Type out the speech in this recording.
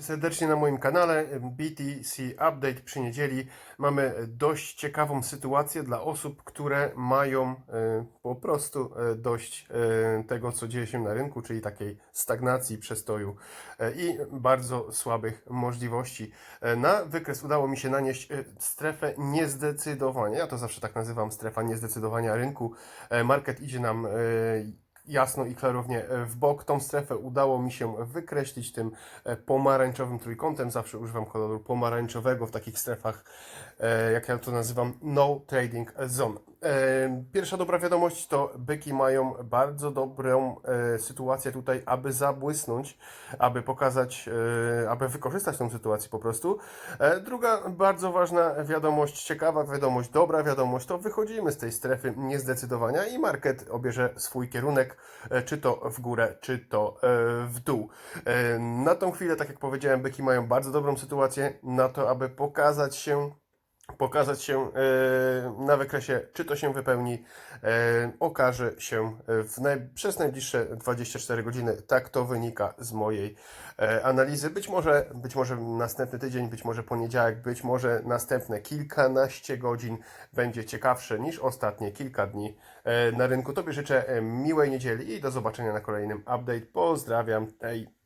serdecznie na moim kanale BTC Update przy niedzieli. Mamy dość ciekawą sytuację dla osób, które mają e, po prostu e, dość e, tego, co dzieje się na rynku, czyli takiej stagnacji, przestoju i bardzo słabych możliwości. Na wykres udało mi się nanieść strefę niezdecydowania. Ja to zawsze tak nazywam, strefa niezdecydowania rynku. Market idzie nam jasno i klarownie e, w bok. Tą strefę udało mi się wykreślić tym e, pomarańczowym trójkątem. Zawsze używam koloru pomarańczowego w takich strefach, e, jak ja to nazywam, no trading zone. Pierwsza dobra wiadomość to byki mają bardzo dobrą e, sytuację tutaj, aby zabłysnąć, aby pokazać, e, aby wykorzystać tą sytuację po prostu. E, Druga bardzo ważna wiadomość, ciekawa wiadomość, dobra wiadomość, to wychodzimy z tej strefy niezdecydowania i market obierze swój kierunek, czy to w górę, czy to w dół. Na tą chwilę, tak jak powiedziałem, byki mają bardzo dobrą sytuację na to, aby pokazać się pokazać się e, na wykresie, czy to się wypełni, e, okaże się w naj, przez najbliższe 24 godziny. Tak to wynika z mojej e, analizy. Być może, być może następny tydzień, być może poniedziałek, być może następne kilkanaście godzin będzie ciekawsze niż ostatnie kilka dni e, na rynku. Tobie życzę e, miłej niedzieli i do zobaczenia na kolejnym update. Pozdrawiam. Hej.